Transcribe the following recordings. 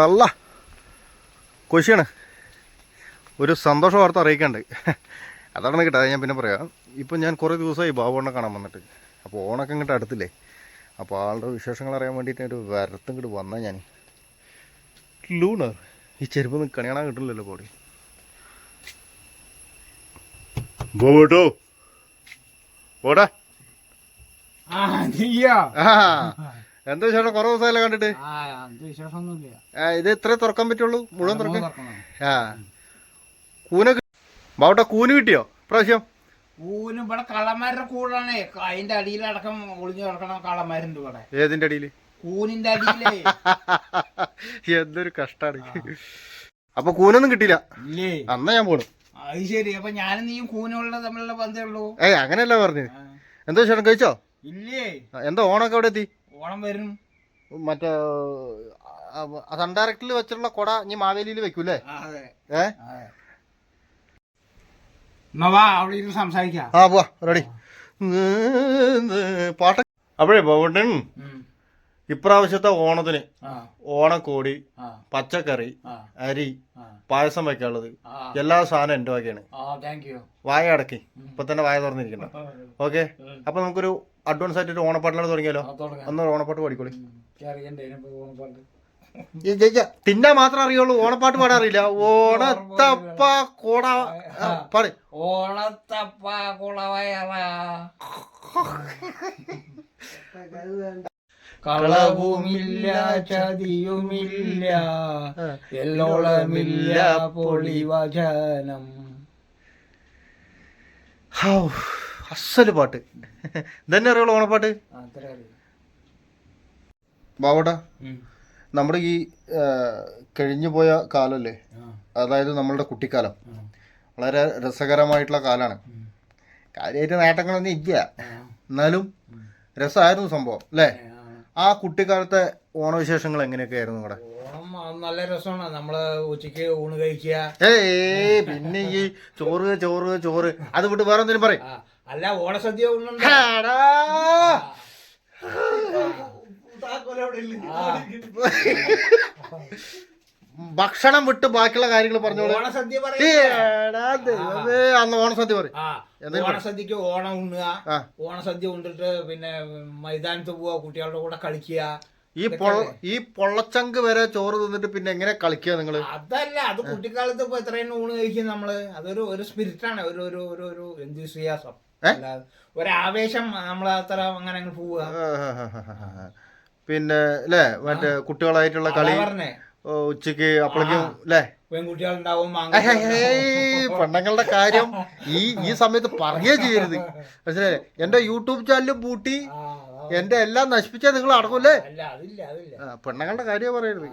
അല്ല കൊശിയാണ്. ഒരു സന്തോഷ വാർത്ത അറിയിക്കണ്ട്. അതാണ് കേട്ടോ അത് ഞാൻ പിന്നെ പറയാം. ഇപ്പം ഞാൻ കുറേ ദിവസമായി ബാബുണ്ണ കാണാൻ വന്നിട്ട്. അപ്പോൾ ഓണൊക്കെ ഇങ്ങോട്ട് അടുത്തില്ലേ? അപ്പോൾ ആളുടെ വിശേഷങ്ങൾ അറിയാൻ വേണ്ടിയിട്ട് ഒരു വരത്തും ഇങ്ങോട്ട് വന്നാൽ ഞാൻ. ലൂണർ ഈ ചെരുപ്പ് നിൽക്കണി കാണാൻ കിട്ടില്ലല്ലോ ബോഡി ബോട്ടോ ഓടാ ആ എന്താ വിശേഷം കുറേ ദിവസമല്ലേ കണ്ടിട്ട്? ഇത് ഇത്രേ തുറക്കാൻ പറ്റുള്ളൂ? മുഴുവൻ തുറക്കാൻ? ആ. കൂന ബാവട്ടെ കൂന് കിട്ടിയോ? പ്രാവശ്യം കൂനും ഇവിടെ കള്ളന്മാരുടെ കൂടാണ്. അതിന്റെ അടിയിലടക്കം ഒളിഞ്ഞു കിടക്കണം കള്ളന്മാരുണ്ട് ഇവിടെ. ഏതിന്റെ അടിയിൽ കൂനിന്റെ അടിയിലേ. എന്തൊരു കഷ്ടാണ്. അപ്പൊ കൂനൊന്നും കിട്ടിയില്ല? ഇല്ലേ? അന്നാ ഞാൻ പോണു. അത് ശരി. അപ്പൊ ഞാനും നീയും കൂനുള്ള തമ്മിലുള്ള ബന്ധമുള്ളൂ ഏയ് അങ്ങനെയല്ല പറഞ്ഞത്. എന്തോ ചേട്ടൻ കഴിച്ചോ? ഇല്ലേ? എന്താ ഓണൊക്കെ അവിടെ എത്തി? ഓണം വരും. മറ്റേ സൺ ഡയറക്റ്റിൽ വെച്ചിട്ടുള്ള കൊട ഇനി മാവേലിയിൽ വെക്കൂലേ അതെ. ഏ? ആ പോവാ റെഡി പാട്ട അപ്പോഴേ ഉം. ഇപ്രാവശ്യത്തെ ഓണത്തിന് ഓണക്കോടി പച്ചക്കറി അരി പായസം വെക്കാനുള്ളത് എല്ലാ സാധനം എന്റെ വകയാണ്. വായ അടക്കി. ഇപ്പൊ തന്നെ വായ തുറന്നിരിക്കണം ഓക്കെ? അപ്പൊ നമുക്കൊരു അഡ്വാൻസ് ആയിട്ട് ഒരു ഓണപ്പാട്ടിലാണ് തുടങ്ങിയാലോ തുടങ്ങാം. ഒന്ന് ഓണപ്പാട്ട് പാടിക്കോളി. തിന്നാ മാത്രം അറിയുള്ളൂ. ഓണപ്പാട്ട് പാടാൻ അറിയില്ല. ഓണത്തപ്പ കോട പാടി. ഓണത്തപ്പ കുളവയറ കളവുമില്ല ചതിയുമില്ല എല്ലോളമില്ല പൊളിവചനം. ഹൗ, അസ്സൽ പാട്ട്. ഇതന്നെ അറിയുള്ളൂ ഓണപ്പാട്ട്? ബാവട്ടാ നമ്മുടെ ഈ കഴിഞ്ഞു പോയ കാലല്ലേ? അതായത് നമ്മളുടെ കുട്ടിക്കാലം. വളരെ രസകരമായിട്ടുള്ള കാലമാണ് കാര്യമായിട്ട് നേട്ടങ്ങളൊന്നും ഇല്ല. എന്നാലും രസമായിരുന്നു സംഭവം അല്ലേ? ആ കുട്ടിക്കാലത്തെ ഓണവിശേഷങ്ങൾ എങ്ങനെയൊക്കെ ആയിരുന്നു ഇവിടെ ഓണം നല്ല രസമാണ്. നമ്മൾ ഉച്ചയ്ക്ക് ഊണ് കഴിക്കുക. ഏയ് പിന്നെ ഈ ചോറ് ചോറ് ചോറ്. അത് വിട്ട് വേറെ എന്തെങ്കിലും പറയും. അല്ല ഓണസദ്യ ഉണ്ണുണ്ട് ഭക്ഷണം വിട്ട് ബാക്കിയുള്ള കാര്യങ്ങൾ പറഞ്ഞോളൂ. ഓണസദ്യ അന്ന് ഓണസദ്യ പറയും. ഓണസദ്യക്ക് ഓണം ഉണ്ണുക. ഓണസദ്യ ഉണ്ടിട്ട് പിന്നെ മൈതാനത്ത് പോവുക കുട്ടികളുടെ കൂടെ കളിക്കുക. ഈ ഈ പൊള്ളച്ചങ്ക് വരെ ചോറ് തിന്നിട്ട് പിന്നെ എങ്ങനെ കളിക്കുക നിങ്ങൾ അതല്ല അത് കുട്ടിക്കാലത്ത് ഇപ്പൊ എത്രയും ഊണ് കഴിക്കും നമ്മൾ. അതൊരു ഒരു സ്പിരിറ്റ് ആണ്. ഒരു ഒരു ഒരു ഒരു എന്തുസിയാസം ഒരു ഒരാവേശം നമ്മൾ അത്ര അങ്ങനെ അങ്ങ് പോവുക. പിന്നെ അല്ലേ മറ്റേ കുട്ടികളായിട്ടുള്ള കളി. ഉച്ചയ്ക്ക് അപ്പോഴേക്കും അല്ലേ പെണ്ണുങ്ങളുടെ കാര്യം ഈ ഈ സമയത്ത് പറയുകയേ ചെയ്യരുത്. മനസ്സിലായില്ലേ? എന്റെ യൂട്യൂബ് ചാനലും പൂട്ടി എന്റെ എല്ലാം നശിപ്പിച്ചാൽ നിങ്ങൾ അടക്കൂല്ലേ പെണ്ണുങ്ങളുടെ കാര്യം പറയരുത്.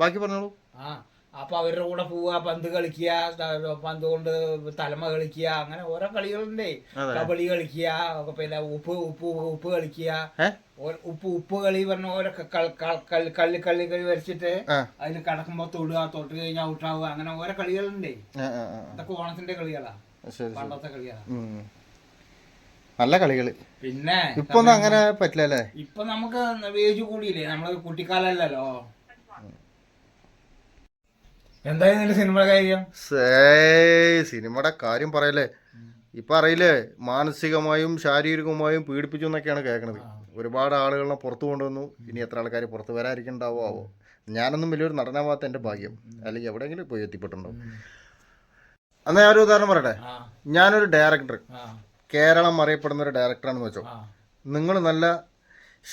ബാക്കി പറഞ്ഞോളൂ. അപ്പൊ അവരുടെ കൂടെ പോവുക പന്ത് കളിക്കുക പന്ത് കൊണ്ട് തലമ കളിക്കുക അങ്ങനെ ഓരോ കളികളുണ്ട്. കബളി കളിക്കുക ഒക്കെ പിന്നെ ഉപ്പ് ഉപ്പ് ഉപ്പ് കളിക്കുക. ഉപ്പ് ഉപ്പ് കളി പറഞ്ഞ ഓരോ കള്ളി കള്ളി കളി വരച്ചിട്ട് അതിന് അതിൽ കടക്കുമ്പോ തൊടുക തൊട്ട് കഴിഞ്ഞാൽ ഔട്ടാവുക അങ്ങനെ ഓരോ കളികളുണ്ട്. അതൊക്കെ ഓണത്തിന്റെ കളികളാ. പണ്ടത്തെ കളികളാ. നല്ല കളികൾ പിന്നെ ഇപ്പൊന്നും അങ്ങനെ പറ്റില്ല അല്ലേ ഇപ്പൊ നമുക്ക് വേജ് കൂടിയില്ലേ? നമ്മൾ കുട്ടിക്കാലല്ലോ എന്തായാലും നിന്റെ സിനിമ കാര്യം? സിനിമയുടെ കാര്യം പറയല്ലേ. ഇപ്പൊ അറിയില്ലേ മാനസികമായും ശാരീരികമായും പീഡിപ്പിച്ചു എന്നൊക്കെയാണ് കേൾക്കുന്നത് ഒരുപാട് ആളുകളെ പുറത്തു കൊണ്ടുവന്നു. ഇനി എത്ര ആൾക്കാർ പുറത്ത് വരാതിരിക്കണ്ടാവോ ആവോ. ഞാനൊന്നും വലിയൊരു നടനാവാത്ത എന്റെ ഭാഗ്യം. അല്ലെങ്കിൽ എവിടെയെങ്കിലും പോയി എത്തിപ്പെട്ടുണ്ടാവും എന്നാ ഞാനൊരു ഉദാഹരണം പറയട്ടെ. ഞാനൊരു ഡയറക്ടർ. കേരളം അറിയപ്പെടുന്ന ഒരു ഡയറക്ടറാണെന്ന് വെച്ചോ. നിങ്ങൾ നല്ല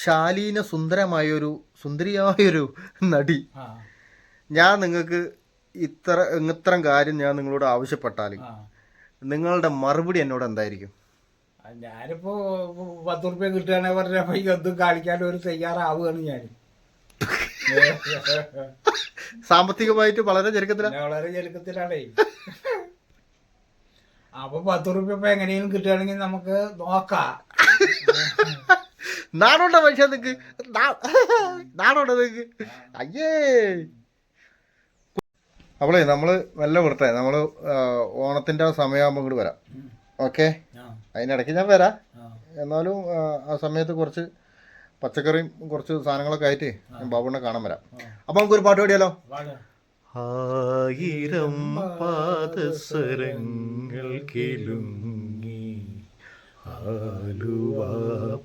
ശാലീന സുന്ദരമായൊരു സുന്ദരിയായൊരു നടി. ഞാൻ നിങ്ങൾക്ക് ഇത്ര ഇത്തരം കാര്യം ഞാൻ നിങ്ങളോട് ആവശ്യപ്പെട്ടാൽ നിങ്ങളുടെ മറുപടി എന്നോട് എന്തായിരിക്കും? ഞാനിപ്പോ പത്ത് റുപ്യ കിട്ടുകയാണെങ്കിൽ പറഞ്ഞപ്പോ ഒന്നും കാണിക്കാൻ ഒരു തയ്യാറാവുകയാണ് ഞാൻ. സാമ്പത്തികമായിട്ട് വളരെ ചെറുക്കത്തിലാണ് വളരെ ചെറുക്കത്തിലാണേ അപ്പൊ പത്ത് റുപ്യ ഇപ്പൊ എങ്ങനെയും കിട്ടുകയാണെങ്കിൽ നമുക്ക് നോക്കാം. നാടോണ്ട മനുഷ്യ നിങ്ങക്ക്? നാടോണ്ട നിങ്ങക്ക്? അയ്യേ. അവളെ നമ്മൾ മെല്ലെ വിടട്ടെ നമ്മൾ ആ, ഓണത്തിന്റെ ആ സമയമാകുമ്പോൾ ഇങ്ങോട്ട് വരാം. ഓക്കെ? അതിനിടയ്ക്ക് ഞാൻ വരാം. എന്നാലും ആ, സമയത്ത് കുറച്ച് പച്ചക്കറിയും കുറച്ച് സാധനങ്ങളൊക്കെ ആയിട്ട് ഞാൻ ബാബുണ്ണെ കാണാൻ വരാം. അപ്പൊ നമുക്കൊരു പാട്ട് പാടിയാലോ? ആയിരം പാദസരങ്ങൾ കിലുങ്ങി ആലുവ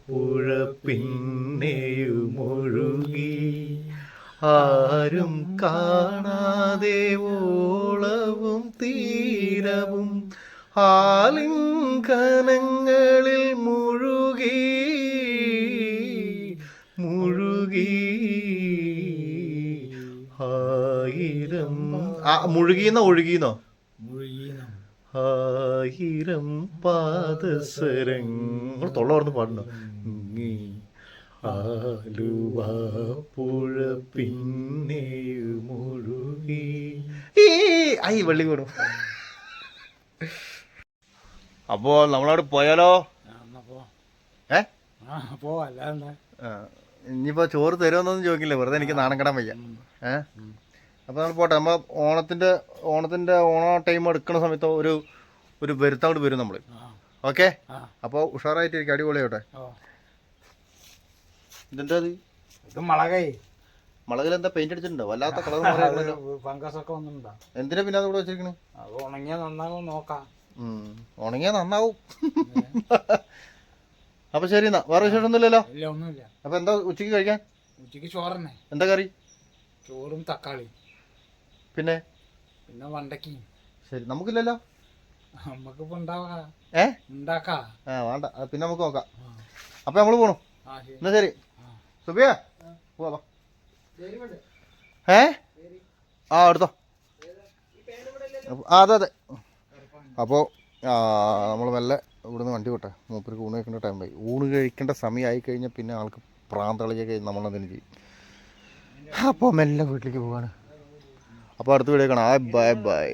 പുഴ പിന്നെയുമൊഴുകി ആരും കാണാതെ ആലിംഗനങ്ങളിൽ മുഴുകി മുഴുകി. ആയിരം. ആ മുഴുകിന്നോ ഒഴുകിന്നോ ആയിരം പാദസരങ്ങൾ. തൊള്ളോർന്ന് പാടുന്നു ആലുവ പുഴ പിന്നെ മുഴുകി. ഈ ഐ വെള്ളി കൂടും. അപ്പോ നമ്മളവിടെ പോയാലോ? ഏ? പോ അല്ലാണ്ട്. ആ, ഇനിയിപ്പോ ചോറ് തരുമെന്നൊന്നും ചോദിക്കില്ല. വെറുതെ എനിക്ക് നാണം കെടാൻ വയ്യ. ഏ? അപ്പൊ നമ്മൾ പോട്ടെ. നമ്മ ഓണത്തിന്റെ ഓണത്തിന്റെ ഓണ ടൈം എടുക്കുന്ന സമയത്ത് ഒരു ഒരു വരുത്തങ്ങോട്ട് വരും നമ്മൾ. ഓക്കെ? അപ്പൊ അപ്പോൾ ഉഷാറായിട്ടിരിക്കും. അടിപൊളിയാവട്ടെ. ഇതെന്താ ഇത്? മുളകേ മുളകിൽ എന്താ പെയിന്റ് അടിച്ചിട്ടുണ്ടോ? വല്ലാത്ത കളർ എന്തിനാ പിന്നെ അതുകൂടെ വെച്ചിരിക്കണേ? അത് ഉണങ്ങിയാ നന്നാകും നോക്കാം. ഉണങ്ങിയാ നന്നാവും. അപ്പൊ ശരി എന്നാ. വേറെ വിശേഷമൊന്നുമില്ലല്ലോ? ഇല്ല ഒന്നുമില്ല. അപ്പൊ എന്താ ഉച്ചയ്ക്ക് കഴിക്കാൻ? ഉച്ചയ്ക്ക് ചോറന്നെ. എന്താ കറി? ചോറും തക്കാളി. പിന്നെ? പിന്നെ വണ്ടക്കി ശരി. നമുക്കില്ലല്ലോ? നമുക്കിപ്പോ ഉണ്ടാവാ. ഏ? ഉണ്ടാക്കാ. ആ വേണ്ട. പിന്നെ നമുക്ക് നോക്കാം. അപ്പൊ നമ്മൾ പോണു. എന്നാ ശരി. സുബിയ? പോവാ. ഏ? ആ എടുത്തോ. ആ അതെ അതെ. അപ്പോൾ നമ്മൾ മെല്ലെ ഇവിടുന്ന് വണ്ടി വിട്ടെ. മൂപ്പർക്ക് ഊണ് കഴിക്കേണ്ട ടൈം ആയി. ഊണ് കഴിക്കേണ്ട സമയമായി കഴിഞ്ഞാൽ പിന്നെ ആൾക്ക് പ്രാന്തളിയൊക്കെ കഴിഞ്ഞ് നമ്മളതിന് ചെയ്യും. അപ്പോൾ മെല്ലെ വീട്ടിലേക്ക് പോവാണ്. അപ്പോൾ അടുത്ത വീഡിയോ കാണാം. Bye bye